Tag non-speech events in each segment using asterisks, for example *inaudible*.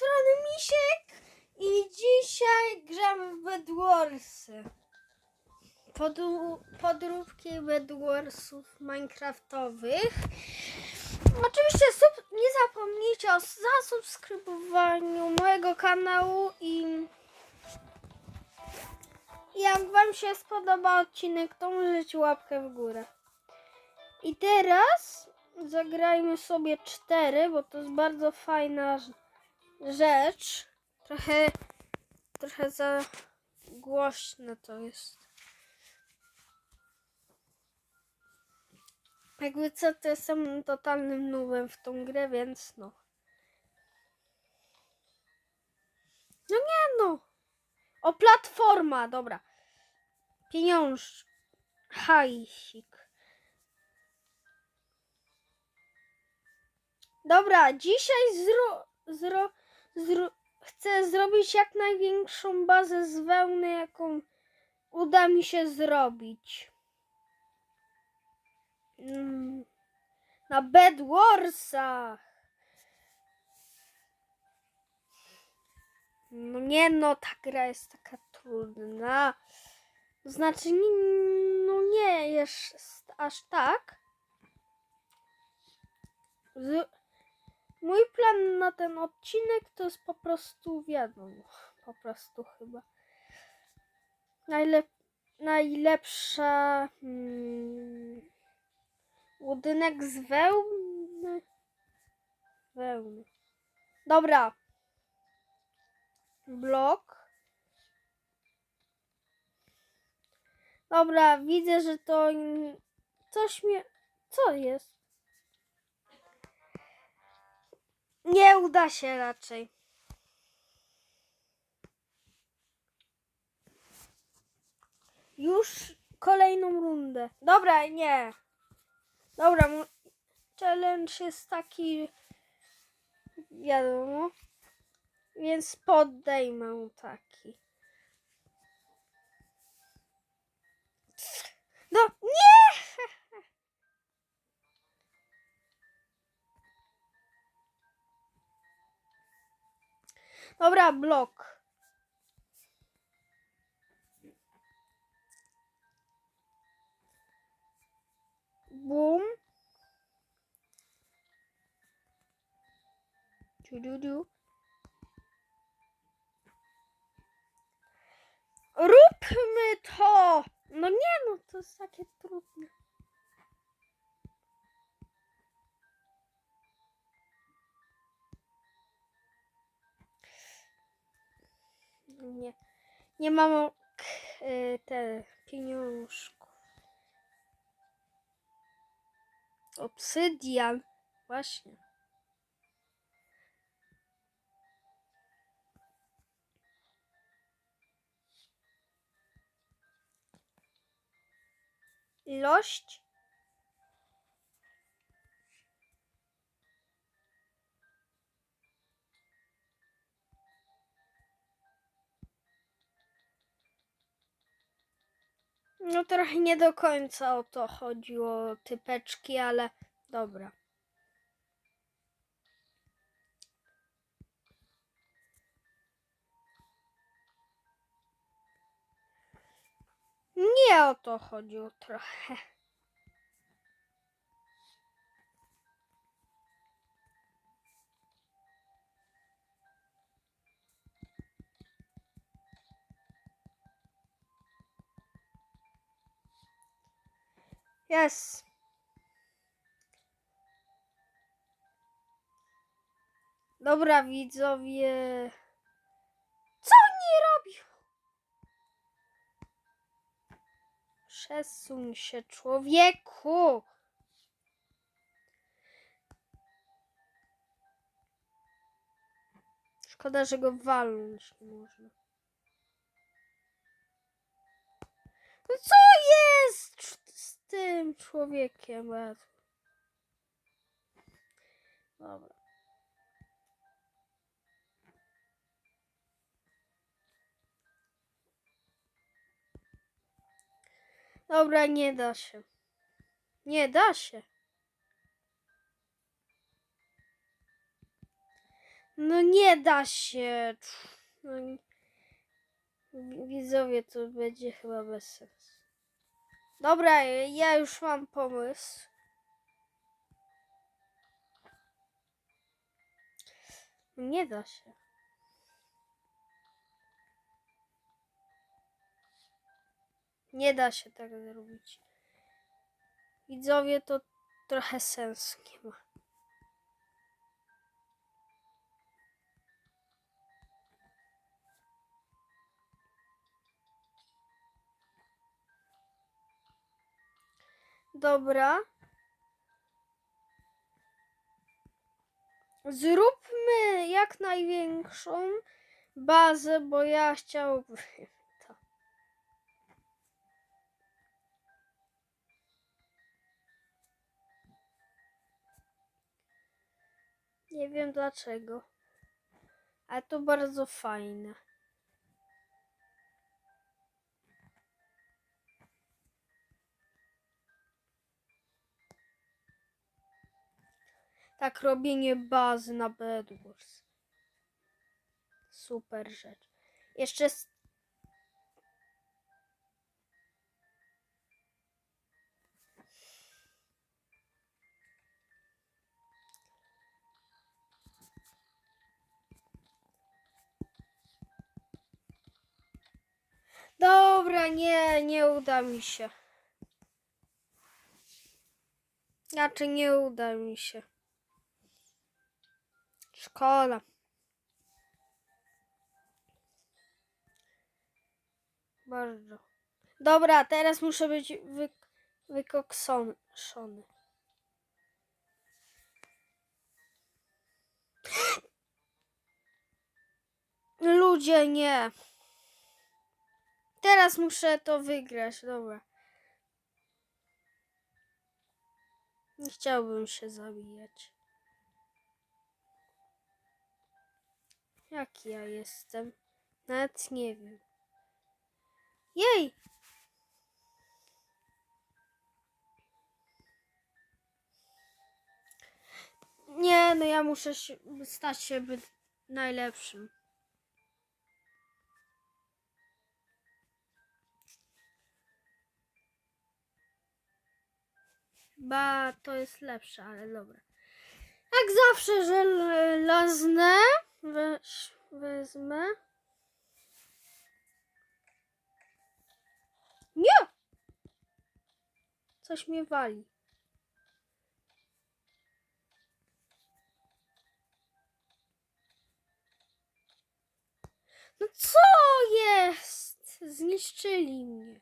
strony Misiek i dzisiaj gramy w Bedwarsy. Podru- podróbki Bedwarsów Minecraftowych. Oczywiście nie zapomnijcie o zasubskrybowaniu mojego kanału i jak wam się spodoba odcinek, to możecie łapkę w górę. I teraz zagrajmy sobie cztery, bo to jest bardzo fajna rzecz. Trochę, trochę za głośne to jest. Jakby co, to jestem totalnym nubem w tą grę, więc no. No nie no. O, platforma, dobra. Pieniąż. Hajsik. Dobra, dzisiaj zro, zro, zro, chcę zrobić jak największą bazę z wełny, jaką uda mi się zrobić. Mm, Na Bedwarsach. No nie no, ta gra jest taka trudna. Znaczy, no nie jest aż tak. Z, mój plan na ten odcinek to jest po prostu wiadomo. Po prostu chyba. Najlep, najlepsza mm, budynek z wełny. Wełny. Dobra. Blok. Dobra, widzę, że to coś mnie. Co jest? Nie uda się raczej. Już kolejną rundę. Dobra, nie. Dobra, challenge jest taki. Wiadomo. Więc poddejmę taki. No, nie! Dobra, blok. Boom. Du, du, du. Róbmy to! No nie no, to jest takie trudne. Nie, nie mam y, te pieniążków. Obsydian. Właśnie. Ilość? No trochę nie do końca o to chodziło, typeczki, ale dobra. Nie o to chodziło trochę. Jest. Dobra, widzowie. Co oni robią? Przesuń się, człowieku. Szkoda, że go walnąć nie można. No co jest tym człowiekiem? Jezu. Dobra. Dobra, nie da się. Nie da się. No nie da się. No, widzowie, to będzie chyba bez sensu. Dobra, ja już mam pomysł. Nie da się. Nie da się tak zrobić. Widzowie, to trochę sensu nie ma. Dobra. Zróbmy jak największą bazę, bo ja chciałbym *laughs* to. Nie wiem dlaczego. Ale to bardzo fajne. Tak, robienie bazy na Bedwars. Super rzecz. Jeszcze. Dobra, nie, nie uda mi się. Znaczy, nie uda mi się. Szkoda. Bardzo. Dobra, teraz muszę być wy, wykokszony. *gasps* Ludzie, nie. Teraz muszę to wygrać, dobra. Nie chciałbym się zabijać. Jaki ja jestem? Nawet nie wiem. Jej! Nie, no ja muszę się, stać się być najlepszym. Ba, to jest lepsze, ale dobra. Jak zawsze żelazne weź, wezmę. Nie! Coś mnie wali. No co jest? Zniszczyli mnie.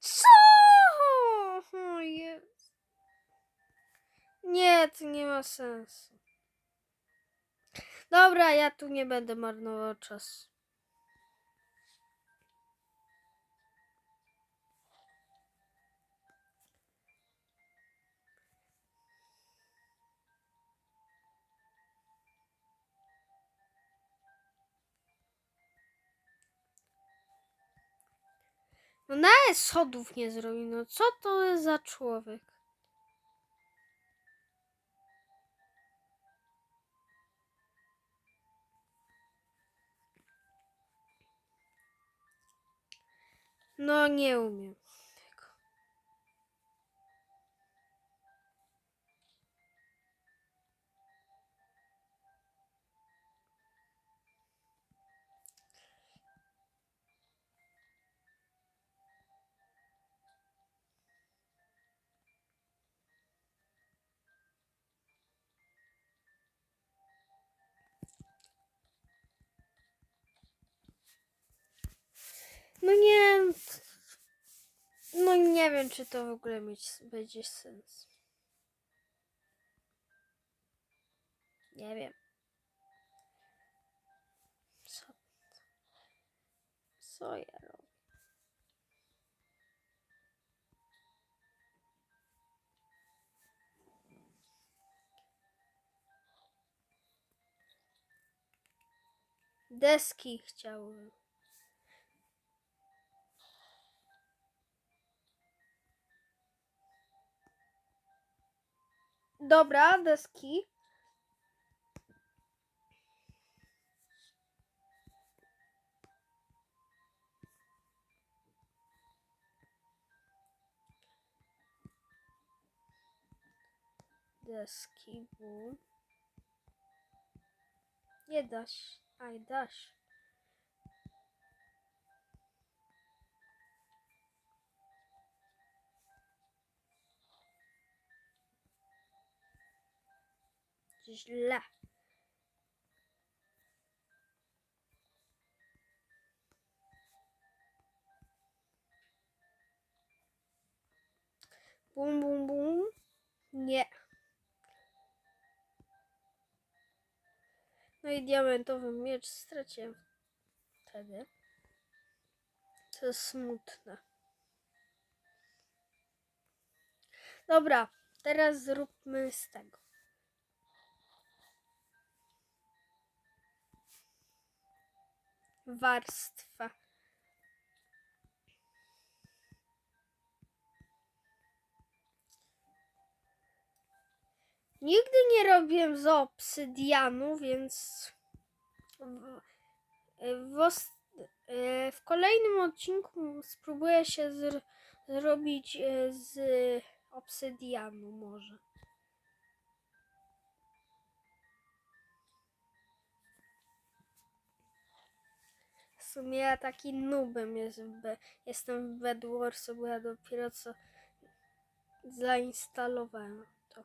Co? O jest. Nie, to nie ma sensu. Dobra, ja tu nie będę marnował czasu. No nawet schodów nie zrobił. No co to jest za człowiek? No nie umiem No nie. No nie wiem, czy to w ogóle mieć, będzie sens. Nie wiem. Co? Co ja robię? Deski chciałbym. Dobra, deski. Deski, bu. Nie dasz. Aj, dasz. Źle. Bum, bum, bum. Nie. No i diamentowy miecz straciłem wtedy. To jest smutne. Dobra, teraz zróbmy z tego. Warstwa. Nigdy nie robiłem z obsydianu, więc w, w, e, w kolejnym odcinku spróbuję się zr- zrobić e, z obsydianu może. Sumie ja taki nubem jest w Be- jestem w Bedwarsu, bo ja dopiero co zainstalowałem to.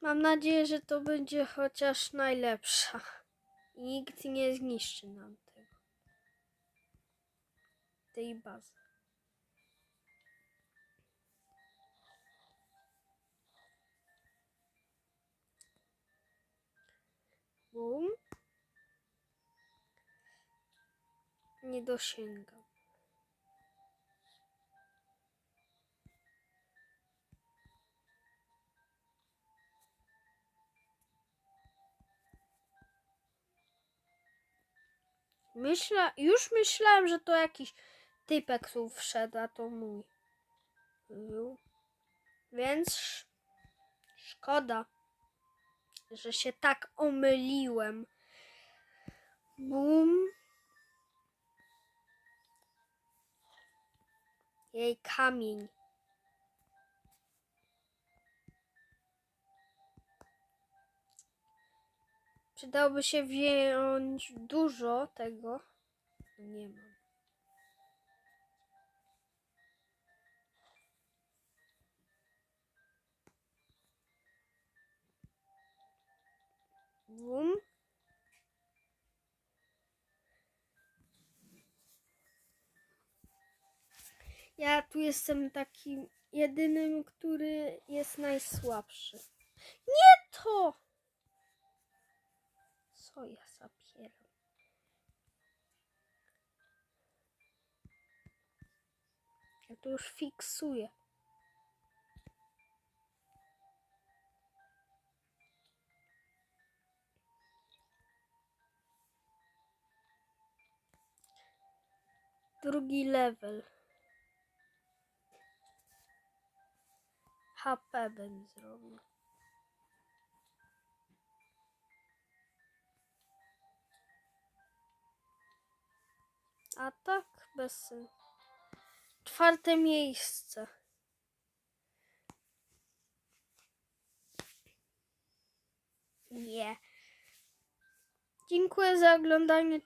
Mam nadzieję, że to będzie chociaż najlepsza. Nikt nie zniszczy nam tego. Tej bazy. Bum. Nie dosięgam. Myśla, już myślałem, że to jakiś typek tu wszedł, a to mój. Więc sz- szkoda, że się tak omyliłem. Bum. Jej kamień. Przydałoby się wziąć dużo tego. Nie mam. Bum. Ja tu jestem takim jedynym, który jest najsłabszy. Nie to! Co ja zapieram? Ja to już fiksuję. Drugi level. HP bym zrobił. A tak, bez sensu. Czwarte miejsce. Nie. Dziękuję za oglądanie